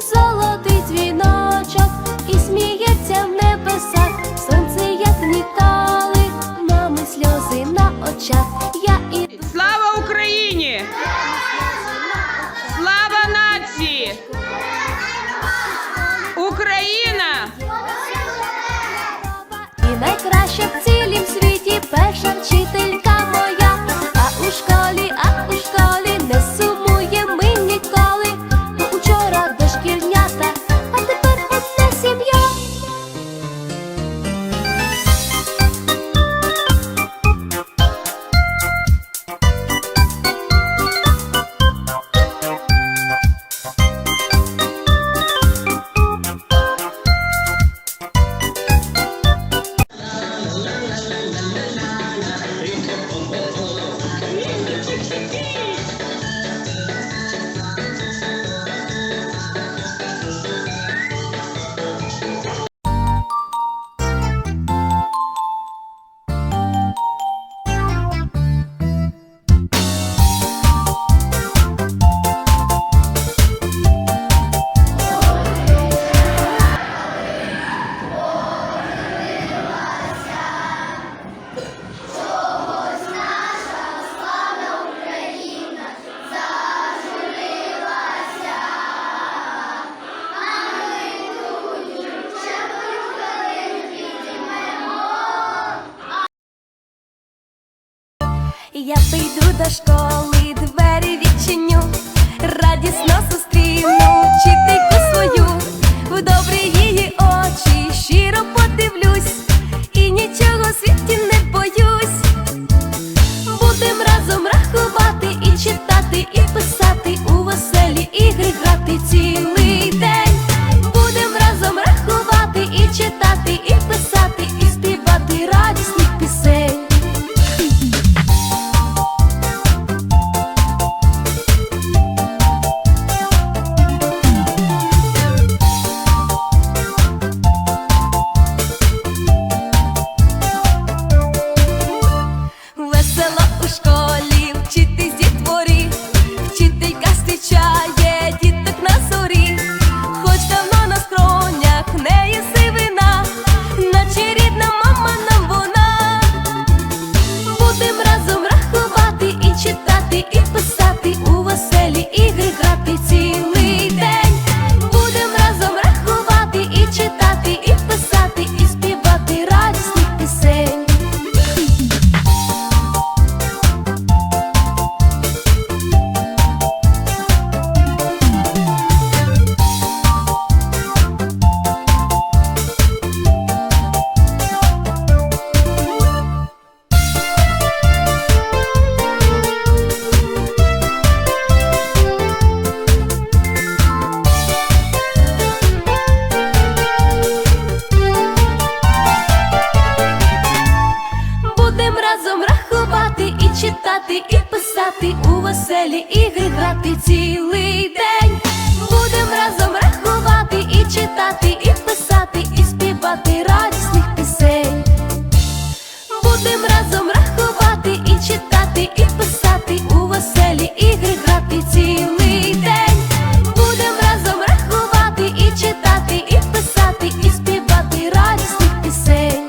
золотий. Yeah. піду до школи, двері відчиню, радісно зустріну вчительку свою, в добрі її очі щиро подивлюсь, і нічого світі не боюсь. Будем разом рахувати і читати, і писати у веселі ігри грати цілий. Мала у школі вчитись дітворі. веселі ігри грати цілий день. Будем разом рахувати і читати, і писати, і співати радісних пісень. Будем разом рахувати і читати, і писати у веселі ігри грати цілий день. Будем разом рахувати і читати, і писати, і співати радісних пісень.